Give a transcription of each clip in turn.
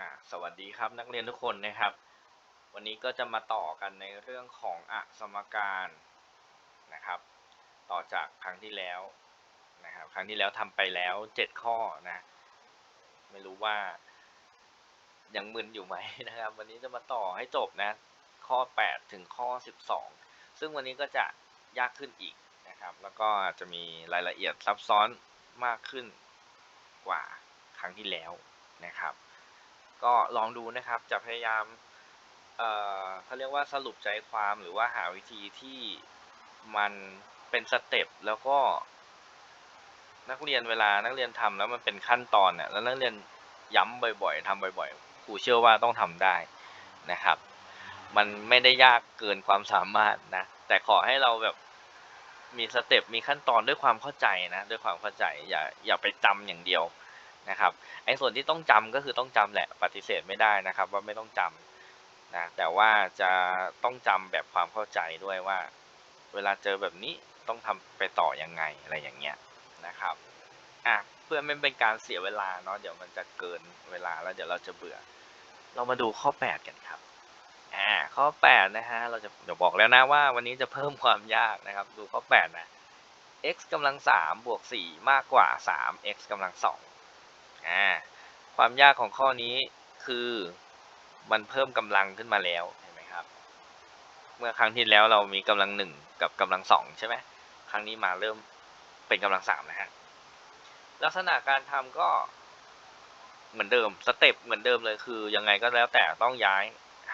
อ่าสวัสดีครับนักเรียนทุกคนนะครับ วันนี้ก็จะมาต่อกันในเรื่องของอสมการนะครับ ต่อจากครั้งที่แล้วนะครับ ครั้งที่แล้วทำไปแล้ว 7 ข้อนะ ไม่รู้ว่ายังมึนอยู่ไหมนะครับ วันนี้จะมาต่อให้จบนะ ข้อ 8 ถึงข้อ 12 ซึ่งวันนี้ก็จะยากขึ้นอีกนะครับ แล้วก็จะมีรายละเอียดซับซ้อนมากขึ้นกว่าครั้งที่แล้วนะครับ ก็ลองดูนะครับจะพยายามเอ่อเขาเรียกว่าสรุปใจความหรือว่าหาวิธีที่มันเป็นสเต็ปแล้วก็ นักเรียนเวลานักเรียนทำแล้วมันเป็นขั้นตอนเนี่ยแล้วนักเรียนย้ำบ่อยๆทำบ่อยๆครูเชื่อว่าต้องทำได้นะครับ มันไม่ได้ยากเกินความสามารถนะแต่ขอให้เราแบบมีสเต็ปมีขั้นตอนด้วยความเข้าใจนะด้วยความเข้าใจอย่าอย่าไปจำอย่างเดียว นะครับไอ้ส่วนที่ต้องจำก็คือต้องจำแหละปฏิเสธไม่ได้นะครับ ว่าไม่ต้องจำนะแต่ว่าจะต้องจำแบบความเข้าใจด้วยว่า เวลาเจอแบบนี้ต้องทำไปต่อยังไงอะไรอย่างเงี้ยนะครับอะเพื่อไม่เป็นการเสียเวลาเนาะเดี๋ยวมันจะเกินเวลาแล้วเดี๋ยวเราจะเบื่อ เรามาดูข้อ 8 กันครับอ่าข้อ 8 นะฮะเราจะเดี๋ยวบอกแล้วนะว่าวันนี้จะเพิ่มความยากนะครับ ดูข้อ 8 นะ x กำลัง3บวก4มากกว่า 3 x กำลัง2 อ่าความยากของข้อนี้คือมันเพิ่มกำลังขึ้นมาแล้วเห็นไหมครับ เมื่อครั้งที่แล้วเรามีกำลังหนึ่งกับกำลังสองใช่ไหมครั้งนี้มาเริ่มเป็นกำลังสามนะฮะลักษณะการทำก็เหมือนเดิมสเต็ปเหมือนเดิมเลยคือยังไงก็แล้วแต่ต้องย้าย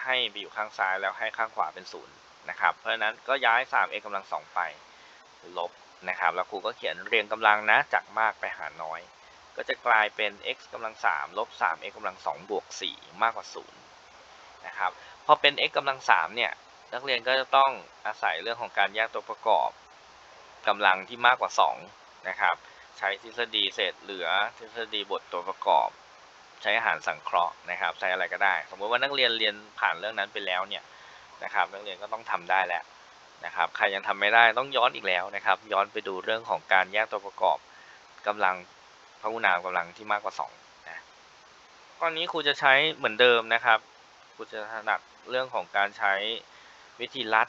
ให้ไปอยู่ข้างซ้ายแล้วให้ข้างขวาเป็นศูนย์นะครับ เพราะฉะนั้นก็ย้าย 3x กำลังสองไปลบนะครับ แล้วครูก็เขียนเรียงกำลังนะจากมากไปหาน้อย ก็จะกลายเป็น x กำลัง3ลบ 3x กำลัง2บวก4มากกว่า0นะครับ พอเป็น x กำลัง3เนี่ย นักเรียนก็จะต้องอาศัยเรื่องของการแยกตัวประกอบกำลังที่มากกว่า2นะครับใช้ทฤษฎีเศษเหลือทฤษฎีบทตัวประกอบ ใช้อาหารสังเคราะห์นะครับ ใช้อะไรก็ได้ สมมติว่านักเรียนเรียนผ่านเรื่องนั้นไปแล้วเนี่ยนะครับนักเรียนก็ต้องทำได้แล้วนะครับ ใครยังทำไม่ได้ต้องย้อนอีกแล้วนะครับ ย้อนไปดูเรื่องของการแยกตัวประกอบกำลัง พหุนามกำลังที่มากกว่า2นะข้อนี้ครูจะใช้เหมือนเดิมนะครับครูจะถนัดเรื่องของการใช้วิธีลัด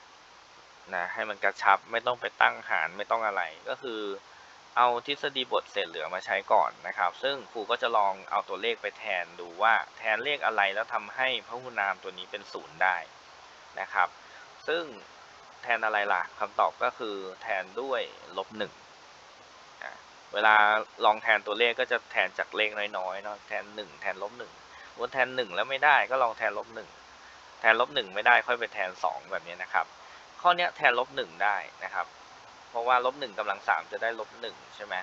นะให้มันกระชับไม่ต้องไปตั้งหารไม่ต้องอะไร ก็คือเอาทฤษฎีบทเศษเหลือมาใช้ก่อนนะครับ ซึ่งครูก็จะลองเอาตัวเลขไปแทนดูว่าแทนเลขอะไรแล้วทำให้พหุนามตัวนี้เป็นศูนย์ได้นะครับ ซึ่งแทนอะไรล่ะคำตอบก็คือแทนด้วยลบหนึ่ง เวลาลองแทนตัวเลขก็จะแทนจากเลขน้อยๆเนาะแทนหนึ่งแทนลบหนึ่งว่าแทนหนึ่งแล้วไม่ได้ก็ลองแทนลบหนึ่งแทนลบหนึ่งไม่ได้ค่อยไปแทนสองแบบนี้นะครับ ข้อนี้แทนลบหนึ่งได้นะครับ เพราะว่าลบหนึ่งกำลังสามจะได้ลบหนึ่งใช่ไหม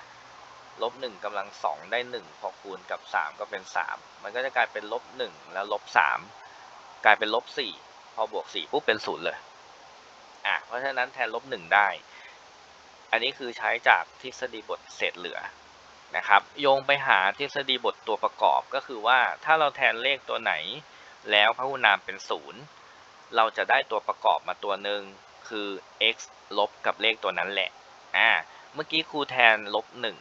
ลบหนึ่งกำลังสองได้หนึ่งพอคูณกับสามก็เป็นสามมันก็จะกลายเป็นลบหนึ่งแล้วลบสามกลายเป็นลบสี่พอบวกสี่ปุ๊บเป็นศูนย์เลยอะเพราะฉะนั้นแทนลบหนึ่งได้ อันนี้คือใช้จากทฤษฎีบทเศษเหลือนะครับ โยงไปหาทฤษฎีบทตัวประกอบก็คือว่าถ้าเราแทนเลขตัวไหน แล้วพหุนามเป็นศูนย์เราจะได้ตัวประกอบมาตัวหนึ่งคือ x ลบกับเลขตัวนั้นแหละอ่าเมื่อกี้ครูแทนลบหนึ่ง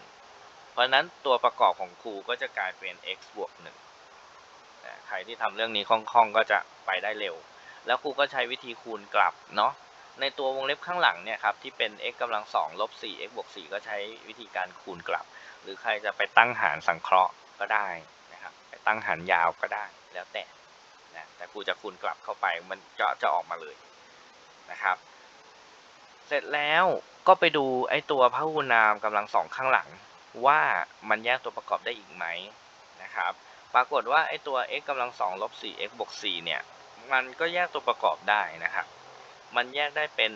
เพราะนั้นตัวประกอบของครูก็จะกลายเป็น x บวกหนึ่งใครที่ทำเรื่องนี้คล่องๆก็จะไปได้เร็ว แล้วครูก็ใช้วิธีคูณกลับเนาะ ในตัววงเล็บข้างหลังเนี่ยครับที่เป็น x กำลังสองลบสี่ x บวกสี่ก็ใช้วิธีการคูณกลับ หรือใครจะไปตั้งหารสังเคราะห์ก็ได้นะครับไปตั้งหารยาวก็ได้แล้วแต่นะแต่ครูจะคูณกลับเข้าไปมันจะจะออกมาเลยนะครับ เสร็จแล้วก็ไปดูไอ้ตัวพหุนามกำลังสองข้างหลัง ว่ามันแยกตัวประกอบได้อีกไหมนะครับ ปรากฏว่าไอ้ตัว x กำลังสองลบสี่ x บวกสี่เนี่ยมันก็แยกตัวประกอบได้นะครับ มันแยกได้เป็น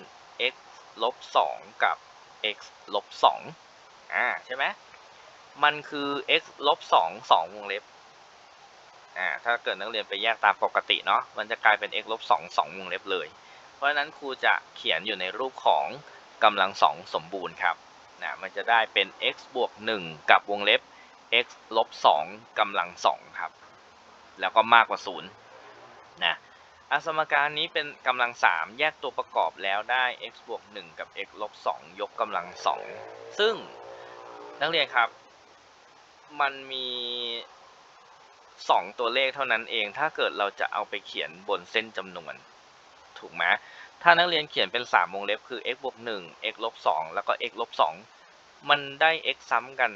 x ลบ2กับ x ลบ2อ่าใช่ไหมมันคือ x ลบ2 2วงเล็บอ่าถ้าเกิดนักเรียนไปแยกตามปกติเนาะมันจะกลายเป็น x ลบ2 2วงเล็บเลย เพราะฉะนั้นครูจะเขียนอยู่ในรูปของกำลังสองสมบูรณ์ครับนะมันจะได้เป็น x บวก 1 กับวงเล็บ x ลบ2กำลัง2ครับ แล้วก็มากกว่า 0นะ อาสมการนี้เป็นกำลัง3แยกตัวประกอบแล้วได้ x บวก1กับ x ลบ2ยกกำลัง2ซึ่งนักเรียนครับ มันมีสองตัวเลขเท่านั้นเอง ถ้าเกิดเราจะเอาไปเขียนบนเส้นจำนวน ถูกไหมถ้านักเรียนเขียนเป็น3วงเล็บคือ x บวก1 x ลบ2แล้วก็ x ลบ2มันได้ x ซ้ำกัน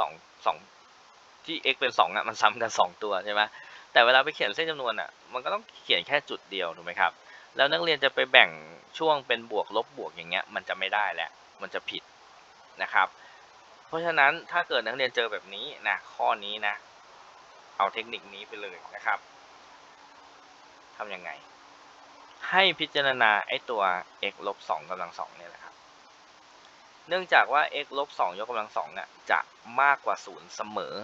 2 2ที่ x เป็น2อะมันซ้ำกัน 2 ตัวใช่ไหม แต่เวลาไปเขียนเส้นจำนวนอะมันก็ต้องเขียนแค่จุดเดียวถูกไหมครับแล้วนักเรียนจะไปแบ่งช่วงเป็นบวกลบบวกอย่างเงี้ยมันจะไม่ได้แหละมันจะผิดนะครับ เพราะฉะนั้นถ้าเกิดนักเรียนเจอแบบนี้นะข้อนี้นะ เอาเทคนิคนี้ไปเลยนะครับทำยังไง ให้พิจารณาไอ้ตัว x ลบ2กำลัง2เนี่ยแหละครับเนื่องจากว่า x ลบ2ยกกำลัง2อะจะมากกว่า0เสมอ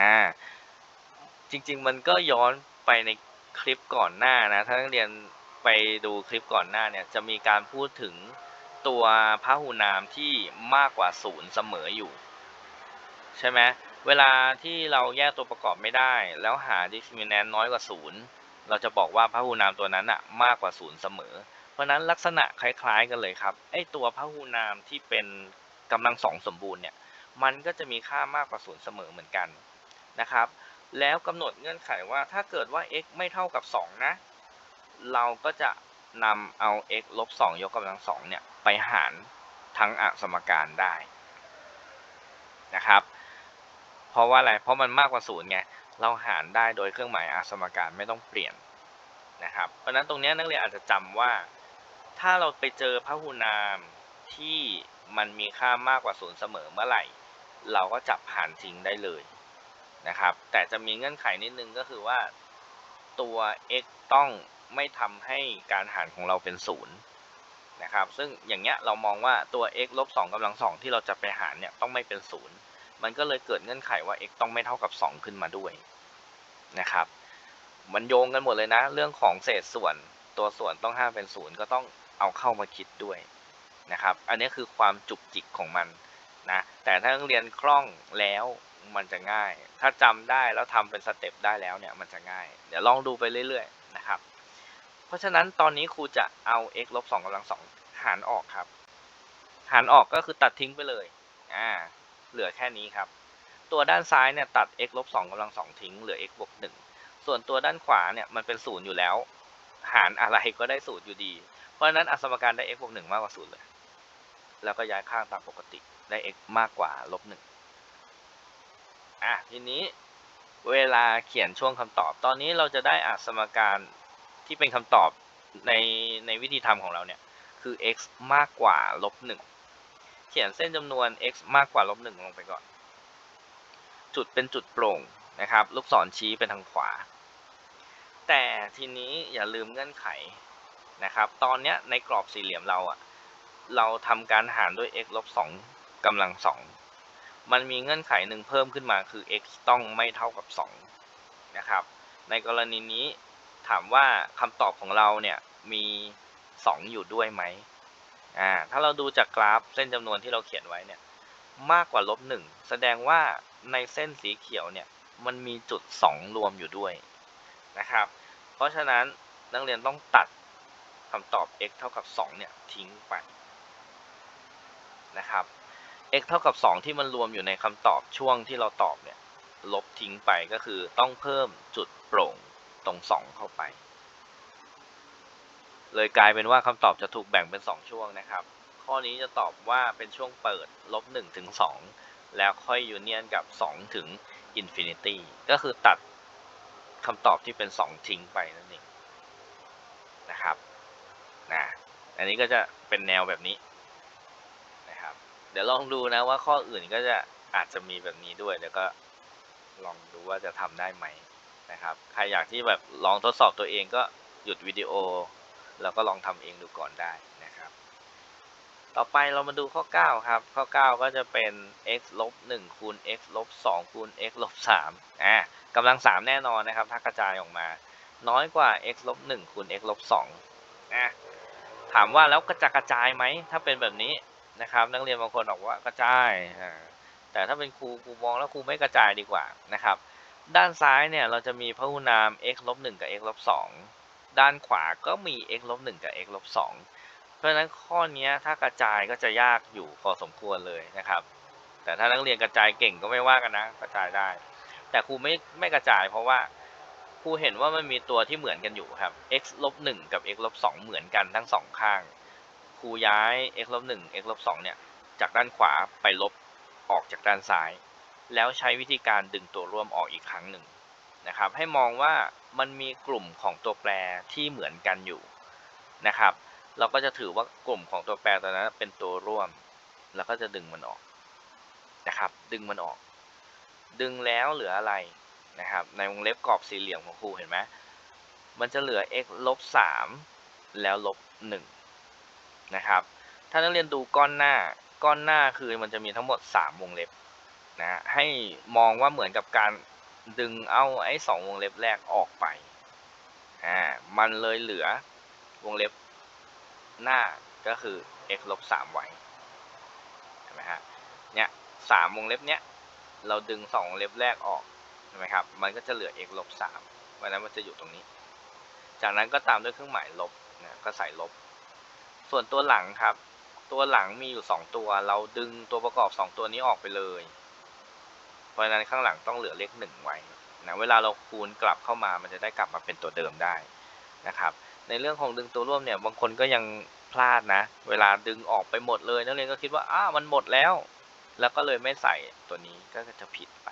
อ่า จริง ๆ มันก็ย้อนไปในคลิปก่อนหน้านะ ถ้านักเรียนไปดูคลิปก่อนหน้าเนี่ยจะมีการพูดถึงตัวพหูนามที่มากกว่าศูนย์เสมออยู่ ใช่ไหมเวลาที่เราแยกตัวประกอบไม่ได้ แล้วหา discriminant น้อยกว่าศูนย์เราจะบอกว่าพหูนามตัวนั้นอะมากกว่าศูนย์เสมอ เพราะนั้นลักษณะคล้าย ๆ กันเลยครับไอตัวพหูนามที่เป็นกำลังสองสมบูรณ์เนี่ยมันก็จะมีค่ามากกว่าศูนย์เสมอเหมือนกันนะครับ แล้วกำหนดเงื่อนไขว่าถ้าเกิดว่า x ไม่เท่ากับ 2 นะ เราก็จะนำเอา x ลบ 2 ยกกำลัง2เนี่ย ไปหารทั้งอสมการได้นะครับ เพราะว่าอะไร เพราะมันมากกว่าศูนย์ไง เราหารได้โดยเครื่องหมายอสมการไม่ต้องเปลี่ยนนะครับ เพราะนั้นตรงนี้นักเรียนอาจจะจำว่า ถ้าเราไปเจอพหูนามที่มันมีค่ามากกว่าศูนย์เสมอเมื่อไหร่ เราก็จับหารทิ้งได้เลย นะครับ แต่จะมีเงื่อนไขนิดนึงก็คือว่าตัว x ต้องไม่ทำให้การหารของเราเป็นศูนย์นะครับ ซึ่งอย่างเงี้ยเรามองว่าตัว x ลบ2กำลัง2ที่เราจะไปหารเนี่ยต้องไม่เป็นศูนย์มันก็เลยเกิดเงื่อนไขว่า x ต้องไม่เท่ากับ 2 ขึ้นมาด้วยนะครับ มันโยงกันหมดเลยนะ เรื่องของเศษส่วนตัวส่วนต้องห้ามเป็นศูนย์ก็ต้องเอาเข้ามาคิดด้วยนะครับ อันนี้คือความจุกจิกของมันนะ แต่ถ้าเรียนคล่องแล้ว มันจะง่าย ถ้าจำได้แล้วทำเป็นสเต็ปได้แล้วเนี่ยมันจะง่าย เดี๋ยวลองดูไปเรื่อยๆนะครับ เพราะฉะนั้นตอนนี้ครูจะเอา x ลบ2กำลัง2หารออกครับ หารออกก็คือตัดทิ้งไปเลยอ่าเหลือแค่นี้ครับ ตัวด้านซ้ายเนี่ยตัด x ลบ2กำลัง2ทิ้งเหลือ x บวก1ส่วนตัวด้านขวาเนี่ยมันเป็นศูนย์อยู่แล้ว หารอะไรก็ได้ศูนย์อยู่ดี เพราะฉะนั้นอสมการได้ x บวก1มากกว่าศูนย์เลย แล้วก็ย้ายข้างตามปกติได้ x มากกว่าลบ1 อะทีนี้เวลาเขียนช่วงคำตอบ ตอนนี้เราจะได้อสมการที่เป็นคำตอบในในวิธีทำของเราเนี่ย คือ x มากกว่าลบ1เขียนเส้นจำนวน x มากกว่าลบ1ลงไปก่อน จุดเป็นจุดโปร่งนะครับ ลูกศรชี้ไปทางขวา แต่ทีนี้อย่าลืมเงื่อนไขนะครับ ตอนนี้ในกรอบสี่เหลี่ยมเราอะเราทำการหารด้วย x ลบ2กำลัง2 มันมีเงื่อนไขหนึ่งเพิ่มขึ้นมาคือ x ต้องไม่เท่ากับ 2 นะครับ ในกรณีนี้ถามว่าคำตอบของเราเนี่ยมี 2 อยู่ด้วยไหมอ่าถ้าเราดูจากกราฟเส้นจำนวนที่เราเขียนไว้เนี่ยมากกว่าลบหแสดงว่าในเส้นสีเขียวเนี่ยมันมีจุด 2 รวมอยู่ด้วยนะครับ เพราะฉะนั้นนักเรียนต้องตัดคำตอบ x เท่ากับ 2 เนี่ยทิ้งไปนะครับ x เท่ากับ 2 ที่มันรวมอยู่ในคำตอบช่วงที่เราตอบเนี่ย ลบทิ้งไปก็คือต้องเพิ่มจุดโปร่งตรง 2 เข้าไป เลยกลายเป็นว่าคำตอบจะถูกแบ่งเป็น 2 ช่วงนะครับ ข้อนี้จะตอบว่าเป็นช่วงเปิดลบ1ถึง2แล้วค่อยยูเนียนกับ 2 ถึงอินฟินิตี้ก็คือตัดคำตอบที่เป็น 2 ทิ้งไปนั่นเองนะครับนะอันนี้ก็จะเป็นแนวแบบนี้ เดี๋ยวลองดูนะว่าข้ออื่นก็จะอาจจะมีแบบนี้ด้วยแล้วก็ลองดูว่าจะทำได้ไหมนะครับ ใครอยากที่แบบลองทดสอบตัวเองก็หยุดวิดีโอ แล้วก็ลองทำเองดูก่อนได้นะครับ ต่อไปเรามาดูข้อ 9 ครับ ข้อ 9 ก็จะเป็น x ลบ1คูณ x ลบ2คูณ x ลบ3อ่ากำลัง 3 แน่นอนนะครับ ถ้ากระจายออกมา น้อยกว่า x ลบ1คูณ x ลบ2อะถามว่าแล้วกระจายกระจายไหม ถ้าเป็นแบบนี้ นะครับ นักเรียนบางคนบอกว่ากระจายแต่ถ้าเป็นครูครูมองแล้วครูไม่กระจายดีกว่านะครับ ด้านซ้ายเนี่ยเราจะมีพหุนาม x ลบ1กับ x ลบ2ด้านขวาก็มี x ลบ1กับ x ลบ2เพราะฉะนั้นข้อนี้ถ้ากระจายก็จะยากอยู่พอสมควรเลยนะครับ แต่ถ้านักเรียนกระจายเก่งก็ไม่ว่ากันนะกระจายได้ แต่ครูไม่ไม่กระจายเพราะว่าครูเห็นว่ามันมีตัวที่เหมือนกันอยู่ครับ x ลบหนึ่งกับ x ลบสองเหมือนกันทั้งสองข้าง รูย้าย x ลบหนึ่ง x ลบสองเนี่ยจากด้านขวาไปลบออกจากด้านซ้าย แล้วใช้วิธีการดึงตัวร่วมออกอีกครั้งหนึ่งนะครับ ให้มองว่ามันมีกลุ่มของตัวแปรที่เหมือนกันอยู่นะครับ เราก็จะถือว่ากลุ่มของตัวแปรตัวนั้นเป็นตัวร่วม แล้วก็จะดึงมันออกนะครับ ดึงมันออก ดึงแล้วเหลืออะไรนะครับ ในวงเล็บกรอบสี่เหลี่ยมของครูเห็นไหมมันจะเหลือ x ลบสามแล้วลบหนึ่ง นะครับ ถ้านักเรียนดูก้อนหน้า ก้อนหน้าคือมันจะมีทั้งหมด 3 วงเล็บนะ ให้มองว่าเหมือนกับการดึงเอาไอ้สองวงเล็บแรกออกไป อ่า มันเลยเหลือวงเล็บหน้าก็คือ x ลบสามไว้เห็นไหมฮะ เนี่ยสามวงเล็บเนี้ยเราดึงสองวงเล็บแรกออกเห็นไหมครับ มันก็จะเหลือ x ลบสามเพราะนั้นมันจะอยู่ตรงนี้ จากนั้นก็ตามด้วยเครื่องหมายลบนะ ก็ใส่ลบ ส่วนตัวหลังครับ ตัวหลังมีอยู่ 2 ตัว เราดึงตัวประกอบ 2 ตัวนี้ออกไปเลย เพราะฉะนั้นข้างหลังต้องเหลือเลข1ไว้นะเวลาเราคูณกลับเข้ามามันจะได้กลับมาเป็นตัวเดิมได้นะครับ ในเรื่องของดึงตัวร่วมเนี่ยบางคนก็ยังพลาดนะ เวลาดึงออกไปหมดเลยนักเรียนก็คิดว่าอ้ามันหมดแล้ว แล้วก็เลยไม่ใส่ตัวนี้ก็จะผิดไป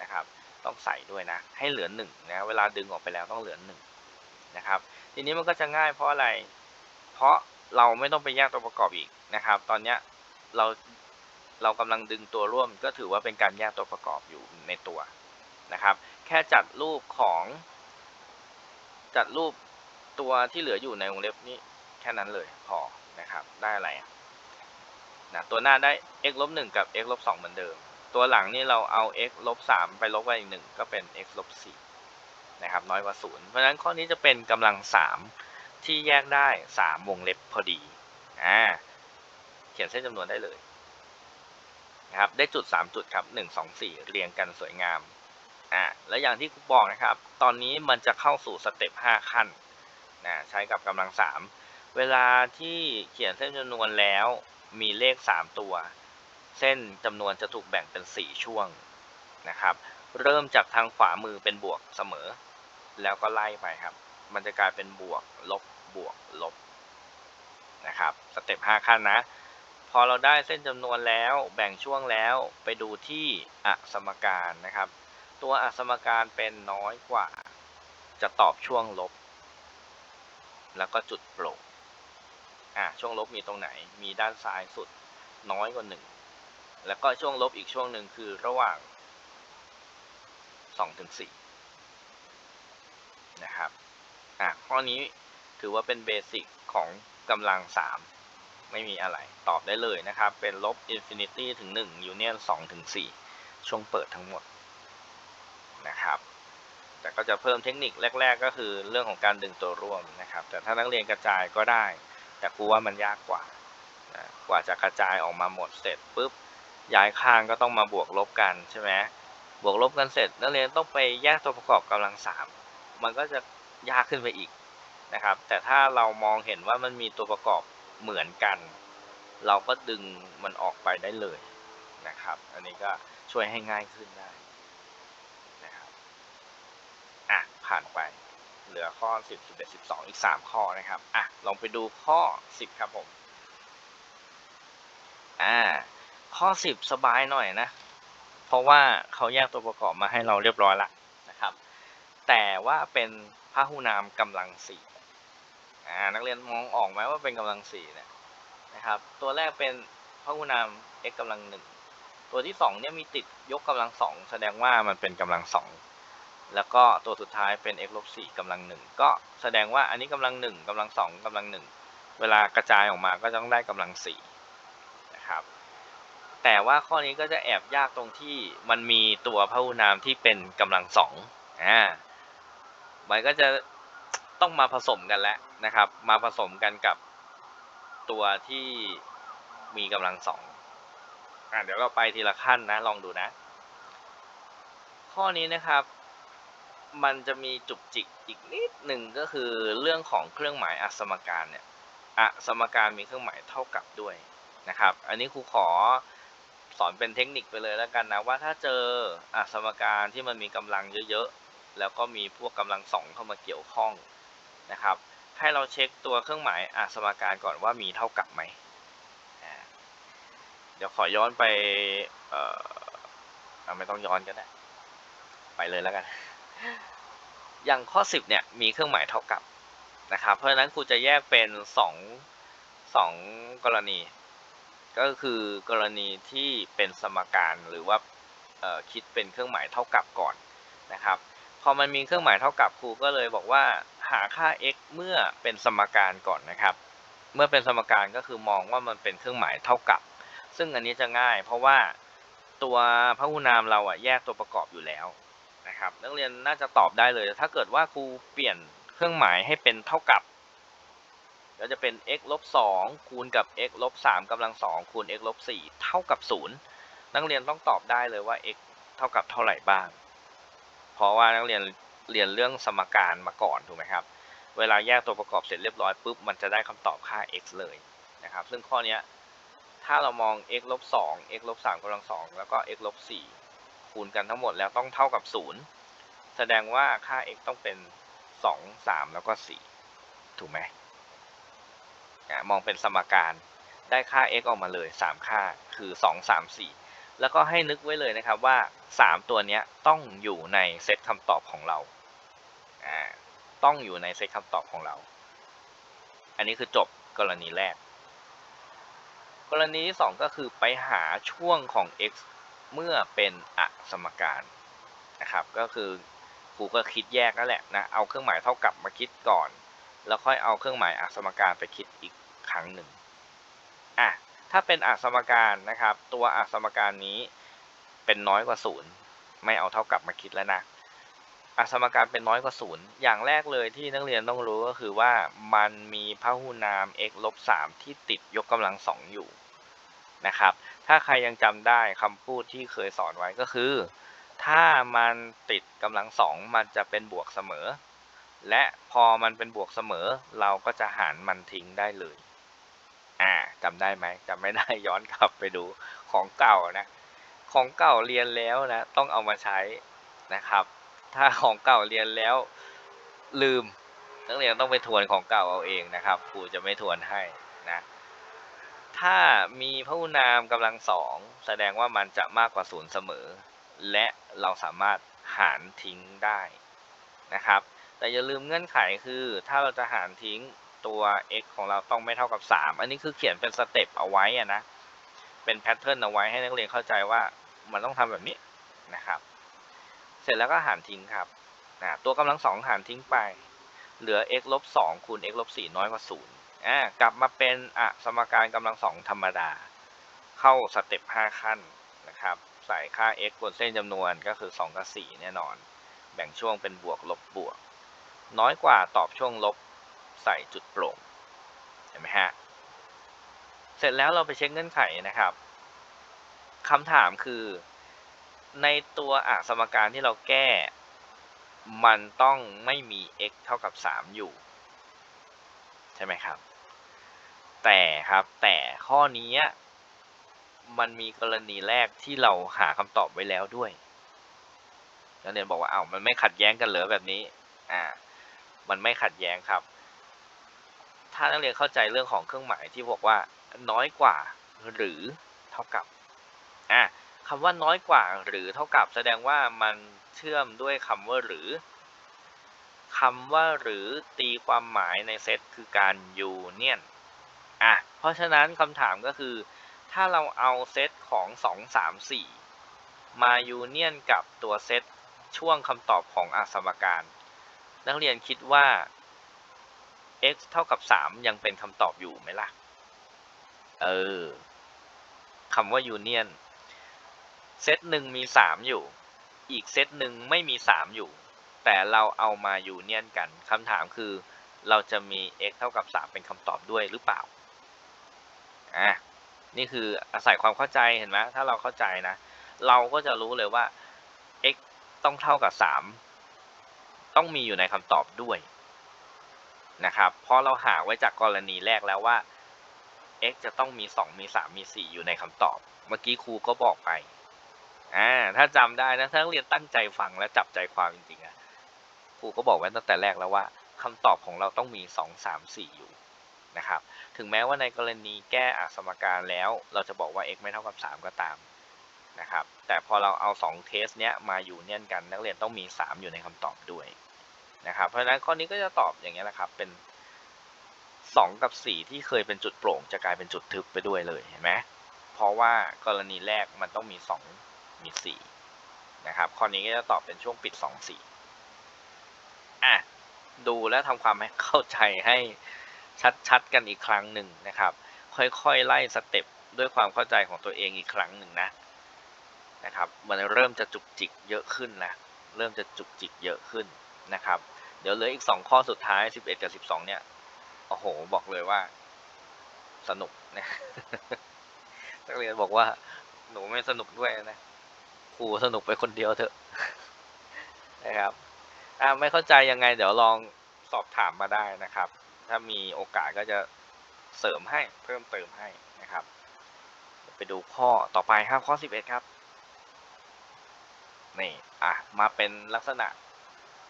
นะครับ ต้องใส่ด้วยนะ ให้เหลือ1นะเวลาดึงออกไปแล้วต้องเหลือ1นะครับ ทีนี้มันก็จะง่ายเพราะอะไร เพราะ เราไม่ต้องไปแยกตัวประกอบอีกนะครับ ตอนเนี้ยเราเรากำลังดึงตัวร่วมก็ถือว่าเป็นการแยกตัวประกอบอยู่ในตัวนะครับ แค่จัดรูปของ จัดรูปตัวที่เหลืออยู่ในวงเล็บนี้แค่นั้นเลยพอนะครับ ได้อะไรนะตัวหน้าได้ x ลบหนึ่งกับ x ลบสองเหมือนเดิม ตัวหลังนี่เราเอา x ลบสามไปลบไปอีกหนึ่งก็เป็น x ลบสี่นะครับน้อยกว่าศูนย์เพราะฉะนั้นข้อนี้จะเป็นกำลังสาม ที่แยกได้ 3 วงเล็บพอดีอ่าเขียนเส้นจำนวนได้เลยนะครับได้จุด 3 จุดครับ1 2 4 เรียงกันสวยงามอ่าแล้วอย่างที่ครูบอกนะครับ ตอนนี้มันจะเข้าสู่สเต็ป5ขั้นนะใช้กับกำลัง 3 เวลาที่เขียนเส้นจำนวนแล้วมีเลข 3 ตัว เส้นจำนวนจะถูกแบ่งเป็น 4 ช่วงนะครับเริ่มจากทางขวามือเป็นบวกเสมอ แล้วก็ไล่ไปครับ มันจะกลายเป็นบวกลบ บวกลบนะครับสเต็ป5ขั้นนะ พอเราได้เส้นจำนวนแล้วแบ่งช่วงแล้วไปดูที่อสมการนะครับ ตัวอสมการเป็นน้อยกว่า จะตอบช่วงลบ แล้วก็จุดโปร่งอะช่วงลบมีตรงไหนมีด้านซ้ายสุดน้อยกว่า 1 แล้วก็ช่วงลบอีกช่วงหนึ่งคือระหว่าง2ถึง4นะครับอะข้อนี้ ถือว่าเป็นเบสิกของกำลัง 3 ไม่มีอะไรตอบได้เลยนะครับ เป็นลบอินฟินิตี้ถึง 1 ยูเนียน2ถึง 4 ช่วงเปิดทั้งหมดนะครับ แต่ก็จะเพิ่มเทคนิคแรก ๆ ก็คือเรื่องของการดึงตัวร่วมนะครับ แต่ถ้านักเรียนกระจายก็ได้ แต่ครูว่ามันยากกว่านะกว่าจะกระจายออกมาหมดเสร็จปุ๊บย้ายข้างก็ต้องมาบวกลบกันใช่ไหมบวกลบกันเสร็จนักเรียนต้องไปแยกตัวประกอบกำลัง 3 มันก็จะยากขึ้นไปอีก นะครับ แต่ถ้าเรามองเห็นว่ามันมีตัวประกอบเหมือนกัน เราก็ดึงมันออกไปได้เลยนะครับ อันนี้ก็ช่วยให้ง่ายขึ้นได้นะครับอะผ่านไปเหลือข้อ 10 11 12 อีก 3 ข้อนะครับอะลองไปดูข้อ 10 ครับผมอ่าข้อ 10 สบายหน่อยนะ เพราะว่าเขาแยกตัวประกอบมาให้เราเรียบร้อยละนะครับ แต่ว่าเป็นพหุนามกำลังสี่ อ่านักเรียนมองออกไหมว่าเป็นกำลังสี่เนี่ยนะครับ ตัวแรกเป็นพหุนาม x กำลังหนึ่งตัวที่สองเนี่ยมีติดยกกำลังสองแสดงว่ามันเป็นกำลังสองแล้วก็ตัวสุดท้ายเป็น x ลบสี่กำลังหนึ่งก็แสดงว่าอันนี้กำลังหนึ่งกำลังสองกำลังหนึ่งเวลากระจายออกมาก็ต้องได้กำลังสี่นะครับ แต่ว่าข้อนี้ก็จะแอบยากตรงที่มันมีตัวพหุนามที่เป็นกำลังสองอ่ามันก็จะ ต้องมาผสมกันแล้วนะครับ มาผสมกันกับตัวที่มีกำลังสองอะเดี๋ยวเราไปทีละขั้นนะ ลองดูนะ ข้อนี้นะครับ มันจะมีจุกจิกอีกนิดหนึ่งก็คือเรื่องของเครื่องหมายอสมการเนี่ยอสมการมีเครื่องหมายเท่ากับด้วยนะครับ อันนี้ครูขอสอนเป็นเทคนิคไปเลยแล้วกันนะว่าถ้าเจออสมการที่มันมีกำลังเยอะๆ แล้วก็มีพวกกำลังสองเข้ามาเกี่ยวข้อง นะครับ ให้เราเช็คตัวเครื่องหมายอะสมการก่อนว่ามีเท่ากับไหม เดี๋ยวขอย้อนไปเออไม่ต้องย้อนก็ได้ ไปเลยแล้วกัน อย่างข้อ 10เนี่ยมีเครื่องหมายเท่ากับนะครับ เพราะฉะนั้นครูจะแยกเป็น 2 2 กรณี ก็คือกรณีที่เป็นสมการหรือว่าคิดเป็นเครื่องหมายเท่ากับก่อนนะครับ พอมันมีเครื่องหมายเท่ากับครูก็เลยบอกว่า หาค่า x เมื่อเป็นสมการก่อนนะครับ เมื่อเป็นสมการก็คือมองว่ามันเป็นเครื่องหมายเท่ากับ ซึ่งอันนี้จะง่ายเพราะว่าตัวพหุนามเราอะแยกตัวประกอบอยู่แล้วนะครับ นักเรียนน่าจะตอบได้เลย ถ้าเกิดว่าครูเปลี่ยนเครื่องหมายให้เป็นเท่ากับก็จะเป็น x ลบ2คูณกับ x ลบ3กำลัง2คูณ x ลบ4เท่ากับ 0 นักเรียนต้องตอบได้เลยว่า x เท่ากับเท่าไหร่บ้าง เพราะว่านักเรียน เรียนเรื่องสมการมาก่อนถูกไหมครับ เวลาแยกตัวประกอบเสร็จเรียบร้อยปุ๊บมันจะได้คำตอบค่า x เลยนะครับ ซึ่งข้อนี้ถ้าเรามอง x ลบ2 x ลบ3กำลัง2แล้วก็ x ลบ4คูณกันทั้งหมดแล้วต้องเท่ากับ 0 แสดงว่าค่า x ต้องเป็น 2 3 แล้วก็ 4 ถูกไหมมองเป็นสมการได้ค่า x ออกมาเลย 3 ค่าคือ 2 3 4 แล้วก็ให้นึกไว้เลยนะครับว่า 3 ตัวนี้ต้องอยู่ในเซตคำตอบของเรา อ่าต้องอยู่ในเซตคำตอบของเรา อันนี้คือจบกรณีแรก กรณีที่ 2 ก็คือไปหาช่วงของ x เมื่อเป็นอสมการนะครับ ก็คือครูก็คิดแยกนั่นแหละนะเอาเครื่องหมายเท่ากับมาคิดก่อน แล้วค่อยเอาเครื่องหมายอสมการไปคิดอีกครั้งหนึ่งอะถ้าเป็นอสมการนะครับ ตัวอสมการนี้เป็นน้อยกว่าศูนย์ไม่เอาเท่ากับมาคิดแล้วนะ อสมการเป็นน้อยกว่าศูนย์อย่างแรกเลยที่นักเรียนต้องรู้ก็คือว่ามันมีพหุนาม x ลบ3ที่ติดยกกำลังสองอยู่นะครับ ถ้าใครยังจำได้คำพูดที่เคยสอนไว้ก็คือ ถ้ามันติดกำลังสองมันจะเป็นบวกเสมอ และพอมันเป็นบวกเสมอ เราก็จะหารมันทิ้งได้เลย อ่าจำได้ไหมจำไม่ได้ย้อนกลับไปดูของเก่านะ ของเก่าเรียนแล้วนะ ต้องเอามาใช้นะครับ ถ้าของเก่าเรียนแล้วลืมนักเรียนต้องไปทวนของเก่าเอาเองนะครับครูจะไม่ทวนให้นะถ้ามีพหุนามกำลังสองแสดงว่ามันจะมากกว่าศูนย์เสมอ และเราสามารถหารทิ้งได้นะครับ แต่อย่าลืมเงื่อนไขคือถ้าเราจะหารทิ้งตัว x ของเราต้องไม่เท่ากับ 3 อันนี้คือเขียนเป็นสเต็ปเอาไว้อะนะ เป็นแพทเทิร์นเอาไว้ให้นักเรียนเข้าใจว่ามันต้องทำแบบนี้นะครับ เสร็จแล้วก็หารทิ้งครับนะตัวกำลังสองหารทิ้งไป เหลือ x ลบ2คูณ x ลบ4น้อยกว่า0อ่ากลับมาเป็นอะสมการกำลังสองธรรมดา เข้าสเต็ป5ขั้นนะครับใส่ค่า x บนเส้นจำนวนก็คือ2กับ4แน่นอน แบ่งช่วงเป็นบวกลบบวก น้อยกว่าตอบช่วงลบใส่จุดโปร่งเห็นไหมฮะเสร็จแล้วเราไปเช็คเงื่อนไขนะครับคำถามคือ ในตัวอะสมการที่เราแก้ มันต้องไม่มี x เท่ากับ 3 อยู่ ใช่ไหมครับ แต่ครับแต่ข้อนี้มันมีกรณีแรกที่เราหาคำตอบไว้แล้วด้วยนักเรียนบอกว่าเอา้ามันไม่ขัดแย้งกันเหรอแบบนี้อ่ามันไม่ขัดแย้งครับ ถ้านักเรียนเข้าใจเรื่องของเครื่องหมายที่บอกว่าน้อยกว่าหรือเท่ากับอะ คำว่าน้อยกว่าหรือเท่ากับแสดงว่ามันเชื่อมด้วยคำว่าหรือคำว่าหรือตีความหมายในเซตคือการยูเนียนอะเพราะฉะนั้นคำถามก็คือ ถ้าเราเอาเซตของ 2 3 4 มายูเนียนกับตัวเซตช่วงคำตอบของอสมการ นักเรียนคิดว่า x เท่ากับ 3 ยังเป็นคำตอบอยู่ไหมล่ะ เออคำว่ายูเนียน เซตหนึ่งมี3อยู่ อีกเซตหนึ่งไม่มี3อยู่ แต่เราเอามาอยู่เนียนกันคำถามคือ เราจะมี x เท่ากับ 3 เป็นคำตอบด้วยหรือเปล่า อะ นี่คืออาศัยความเข้าใจเห็นไหมถ้าเราเข้าใจนะ เราก็จะรู้เลยว่า x ต้องเท่ากับ 3 ต้องมีอยู่ในคำตอบด้วยนะครับ เพราะเราหาไว้จากกรณีแรกแล้วว่า x จะต้องมีสองมีสามมีสี่อยู่ในคำตอบ เมื่อกี้ครูก็บอกไป อ่าถ้าจำได้นะถ้านักเรียนตั้งใจฟังและจับใจความจริงๆอะครูก็บอกไว้ตั้งแต่แรกแล้วว่าคำตอบของเราต้องมีสองสามสี่อยู่นะครับถึงแม้ว่าในกรณีแก้อสมการแล้ว เราจะบอกว่า x ไม่เท่ากับ 3 ก็ตามนะครับแต่พอเราเอา 2 เทสเนี้ยมาอยู่เนี่ยกัน นักเรียนต้องมี 3 อยู่ในคำตอบด้วยนะครับเพราะฉะนั้นข้อนี้ก็จะตอบอย่างนี้ยแหละครับเป็น 2 กับ 4 ที่เคยเป็นจุดโปร่ง จะกลายเป็นจุดทึบไปด้วยเลยเห็นไหมเพราะว่ากรณีแรกมันต้องมี 2 มี4นะครับข้อนี้ก็จะตอบเป็นช่วงปิด2 4อะดูแล้วทำความเข้าใจให้ชัดๆกันอีกครั้งหนึ่งนะครับ ค่อยๆไล่สเต็ปด้วยความเข้าใจของตัวเองอีกครั้งหนึ่งนะนะครับ มันเริ่มจะจุกจิกเยอะขึ้นนะเริ่มจะจุกจิกเยอะขึ้นนะครับ เดี๋ยวเหลืออีก 2 ข้อสุดท้าย 11 กับ 12 เนี่ยโอ้โห บอกเลยว่า สนุกนะนักเรียนบอกว่าหนูไม่สนุกด้วยนะ ครูสนุกไปคนเดียวเถอะนะครับอ่าไม่เข้าใจยังไง เดี๋ยวลองสอบถามมาได้นะครับ ถ้ามีโอกาสก็จะเสริมให้เพิ่มเติมให้นะครับ ไปดูข้อต่อไปครับข้อ 11 ครับนี่อะมาเป็นลักษณะ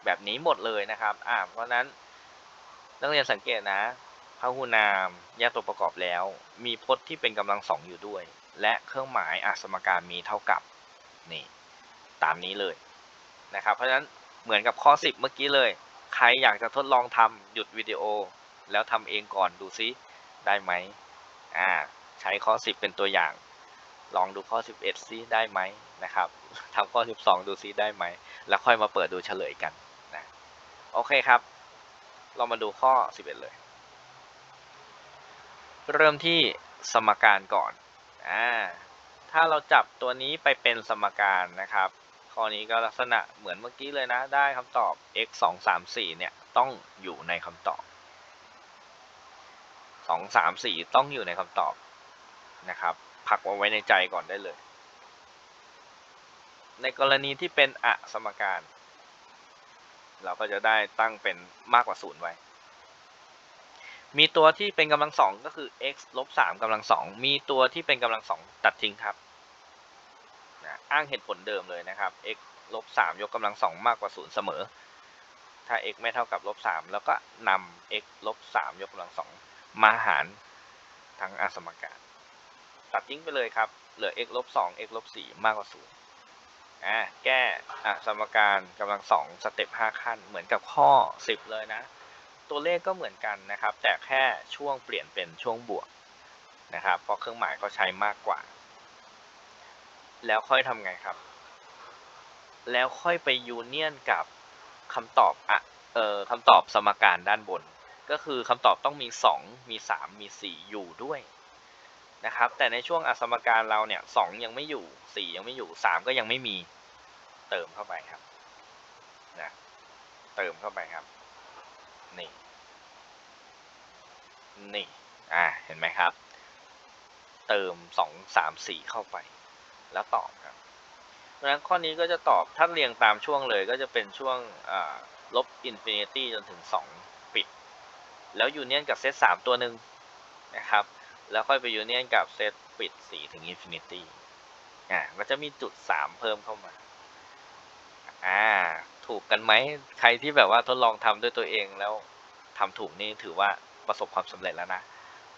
แบบนี้หมดเลยนะครับอ่าเพราะนั้นนักเรียนสังเกตนะพหูนามแยกตัวประกอบแล้ว มีพจน์ที่เป็นกำลังสองอยู่ด้วย และเครื่องหมายอสมการมีเท่ากับ นี่ตามนี้เลยนะครับเพราะฉะนั้นเหมือนกับข้อ 10 เมื่อกี้เลย ใครอยากจะทดลองทำหยุดวิดีโอ แล้วทำเองก่อนดูซิได้ไหมอ่าใช้ข้อ 10 เป็นตัวอย่าง ลองดูข้อ 11ซิได้ไหมนะครับทำข้อ 12 ดูซิได้ไหม แล้วค่อยมาเปิดดูเฉลยกันนะโอเคครับ เรามาดูข้อ 11 เลย เริ่มที่สมการก่อนอ่า ถ้าเราจับตัวนี้ไปเป็นสมการนะครับ ข้อนี้ก็ลักษณะเหมือนเมื่อกี้เลยนะ ได้คำตอบ x 2 3 4เนี่ยต้องอยู่ในคำตอบ 2 3 4 ต้องอยู่ในคำตอบนะครับพักเอาไว้ในใจก่อนได้เลย ในกรณีที่เป็นอะสมการ เราก็จะได้ตั้งเป็นมากกว่าศูนย์ไว้ มีตัวที่เป็นกำลังสองก็คือ x ลบสามกำลังสองมีตัวที่เป็นกำลังสองตัดทิ้งครับ นะอ้างเหตุผลเดิมเลยนะครับ x ลบสามยกกำลังสองมากกว่าศูนย์เสมอ ถ้า x ไม่เท่ากับลบสามแล้วก็นำ x ลบสามยกกำลังสองมาหารทั้งอสมการตัดทิ้งไปเลยครับ เหลือ x ลบสอง x ลบสี่มากกว่าศูนย์อ่าแก้อสมการกำลังสองสเต็ปห้าขั้นเหมือนกับข้อสิบเลยนะ ตัวเลขก็เหมือนกันนะครับ แต่แค่ช่วงเปลี่ยนเป็นช่วงบวกนะครับ เพราะเครื่องหมายเขาใช้มากกว่า แล้วค่อยทำไงครับ แล้วค่อยไปยูเนียนกับคำตอบอะเอ่อคำตอบสมการด้านบน ก็คือคำตอบต้องมี 2 มี 3 มี 4 อยู่ด้วยนะครับ แต่ในช่วงอสมการเราเนี่ยสยังไม่อยู่ 4 ยังไม่อยู่ 3 ก็ยังไม่มีเติมเข้าไปครับนะเติมเข้าไปครับนี่นี่อ่าเห็นไหมครับ เติม 2 3 4 เข้าไป แล้วตอบครับเพราะฉะนั้นข้อนี้ก็จะตอบถ้าเรียงตามช่วงเลยก็จะเป็นช่วงลบอินฟินิตี้จนถึง 2 ปิด แล้วยูเนียนกับเซต3ตัวหนึ่งนะครับ แล้วค่อยไปยูเนียนกับเซตปิด 4 ถึงอินฟินิตี้อ่าก็จะมีจุด 3 เพิ่มเข้ามาอ่าถูกกันไหมใครที่แบบว่าทดลองทำด้วยตัวเองแล้วทำถูกนี่ถือว่าประสบความสำเร็จแล้วนะ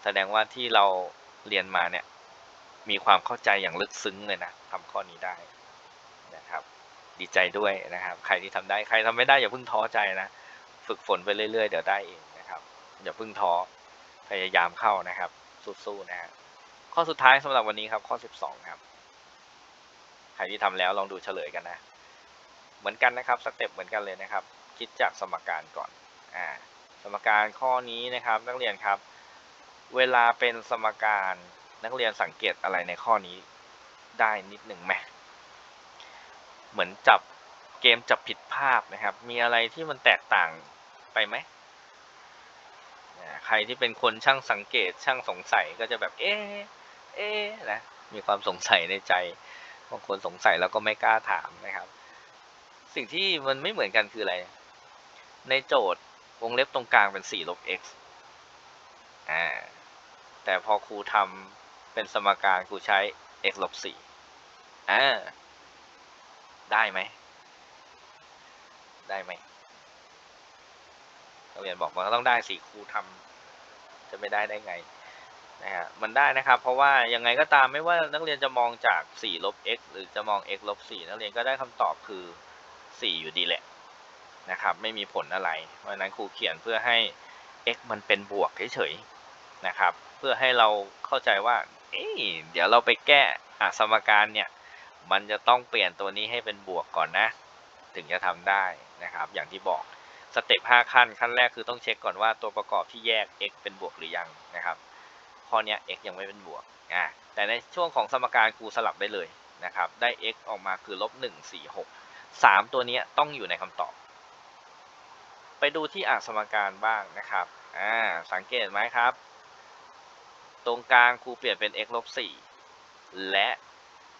แสดงว่าที่เราเรียนมาเนี่ย มีความเข้าใจอย่างลึกซึ้งเลยนะทำข้อนี้ได้นะครับ ดีใจด้วยนะครับ ใครที่ทำได้ใครทำไม่ได้อย่าเพิ่งท้อใจนะ ฝึกฝนไปเรื่อยๆ เดี๋ยวได้เองนะครับ อย่าเพิ่งท้อพยายามเข้านะครับ สู้ๆนะฮะข้อสุดท้ายสำหรับวันนี้ครับ ข้อ 12 ครับ ใครที่ทำแล้วลองดูเฉลยกันนะ เหมือนกันนะครับสเต็ปเหมือนกันเลยนะครับ คิดจากสมการก่อนอ่าสมการข้อนี้นะครับ นักเรียนครับ เวลาเป็นสมการ นักเรียนสังเกตอะไรในข้อนี้ได้นิดหนึ่งไหมเหมือนจับเกมจับผิดภาพนะครับ มีอะไรที่มันแตกต่างไปไหมใครที่เป็นคนช่างสังเกตช่างสงสัยก็จะแบบเอ๊ะเอ๊ะนะมีความสงสัยในใจบางคนสงสัยแล้วก็ไม่กล้าถามนะครับ สิ่งที่มันไม่เหมือนกันคืออะไร ในโจทย์วงเล็บตรงกลางเป็น4ลบ x อ่าแต่พอครูทำ เป็นสมการครูใช้ x ลบสี่อ่าได้ไหม ได้ไหมนักเรียนบอกมันก็ต้องได้สิครูทำจะไม่ได้ได้ไงนะฮะมันได้นะครับ เพราะว่ายังไงก็ตามไม่ว่านักเรียนจะมองจาก4ลบ x หรือจะมอง x ลบ4นักเรียนก็ได้คำตอบคือ 4 อยู่ดีแหละนะครับ ไม่มีผลอะไร เพราะฉะนั้นครูเขียนเพื่อให้ x มันเป็นบวกเฉยๆนะครับ เพื่อให้เราเข้าใจว่า เอ๊ะเดี๋ยวเราไปแก้อะสมการเนี่ย มันจะต้องเปลี่ยนตัวนี้ให้เป็นบวกก่อนนะ ถึงจะทำได้นะครับ อย่างที่บอกสเต็ป5ขั้นขั้นแรกคือต้องเช็คก่อนว่าตัวประกอบที่แยก x เป็นบวกหรือยังนะครับข้อนี้ x ยังไม่เป็นบวกอะแต่ในช่วงของสมการครูสลับได้เลยนะครับได้ x ออกมาคือลบ1 4 6 3 ตัวนี้ต้องอยู่ในคำตอบ ไปดูที่อ่างสมการบ้างนะครับอ่าสังเกตไหมครับ ตรงกลางครูเปลี่ยนเป็น x ลบ4และ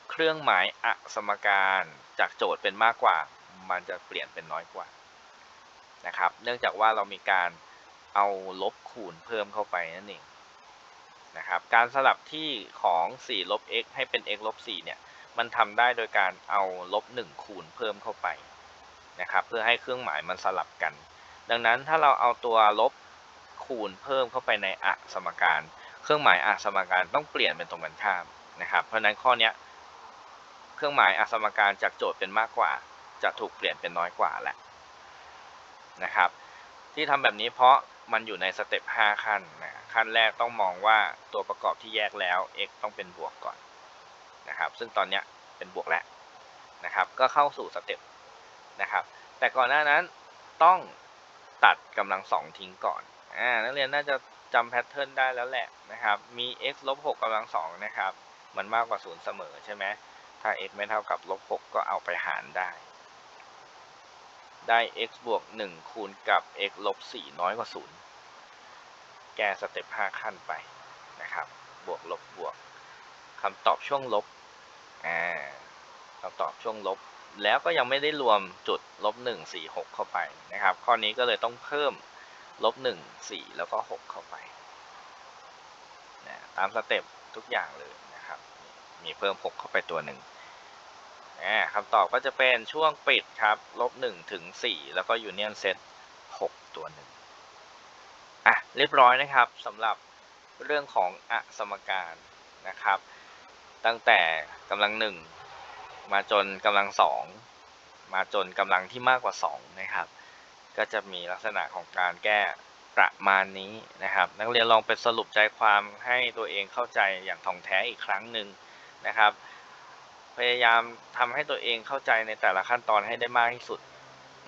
เครื่องหมายอสมการจากโจทย์เป็นมากกว่า มันจะเปลี่ยนเป็นน้อยกว่านะครับ เนื่องจากว่าเรามีการเอาลบคูณเพิ่มเข้าไปนั่นเองนะครับ การสลับที่ของ4ลบ x ให้เป็น x ลบ4เนี่ย มันทำได้โดยการเอาลบ1คูณเพิ่มเข้าไปนะครับ เพื่อให้เครื่องหมายมันสลับกัน ดังนั้นถ้าเราเอาตัวลบคูณเพิ่มเข้าไปในอสมการ เครื่องหมายอสมการต้องเปลี่ยนเป็นตรงกันข้ามนะครับ เพราะฉะนั้นข้อนี้เครื่องหมายอสมการจากโจทย์เป็นมากกว่า จะถูกเปลี่ยนเป็นน้อยกว่าแหละนะครับ ที่ทำแบบนี้เพราะมันอยู่ในสเต็ป5ขั้นนะขั้นแรกต้องมองว่าตัวประกอบที่แยกแล้ว x ต้องเป็นบวกก่อนนะครับ ซึ่งตอนนี้เป็นบวกแล้วนะครับ ก็เข้าสู่สเต็ปนะครับ แต่ก่อนหน้านั้นต้องตัดกำลังสองทิ้งก่อนอ่านักเรียนน่าจะ จำแพทเทิร์นได้แล้วแหละนะครับ มี x ลบ6กำลังสองนะครับ มันมากกว่า 0 เสมอใช่ไหมถ้า x ไม่เท่ากับลบ6ก็เอาไปหารได้ ได้ x บวก 1 คูณกับ x ลบ4น้อยกว่า 0 แก้สเต็ป5ขั้นไปนะครับ บวกลบบวกคำตอบช่วงลบอ่าคำตอบช่วงลบ แล้วก็ยังไม่ได้รวมจุดลบ1 4 6 เข้าไปนะครับ ข้อนี้ก็เลยต้องเพิ่ม ลบ1 4 แล้วก็ 6 เข้าไปนะตามสเต็ปทุกอย่างเลยนะครับ มีเพิ่ม 6 เข้าไปตัวหนึ่งคำตอบก็จะเป็นช่วงปิดครับลบ1ถึง 4 แล้วก็ยูเนียนเซต6ตัวหนึ่งอะเรียบร้อยนะครับสำหรับเรื่องของอสมการนะครับ ตั้งแต่กำลังหนึ่งมาจนกำลังสองมาจนกำลังที่มากกว่า 2 นะครับ ก็จะมีลักษณะของการแก้ประมาณนี้นะครับ นักเรียนลองไปสรุปใจความให้ตัวเองเข้าใจอย่างท่องแท้อีกครั้งหนึ่งนะครับ พยายามทำให้ตัวเองเข้าใจในแต่ละขั้นตอนให้ได้มากที่สุด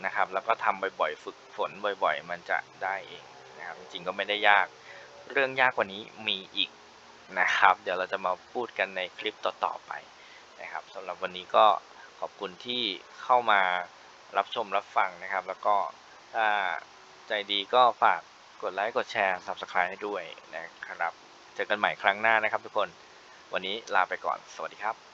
นะครับ แล้วก็ทำบ่อยๆฝึกฝนบ่อย ๆ มันจะได้เองนะครับ จริงๆก็ไม่ได้ยาก เรื่องยากกว่านี้มีอีกนะครับ เดี๋ยวเราจะมาพูดกันในคลิปต่อๆไปนะครับสำหรับวันนี้ก็ขอบคุณที่เข้ามารับชมรับฟังนะครับ แล้วก็ ถ้าใจดีก็ฝากกดไลค์กดแชร์ Subscribe ให้ด้วยนะครับ เจอกันใหม่ครั้งหน้านะครับทุกคน วันนี้ลาไปก่อน สวัสดีครับ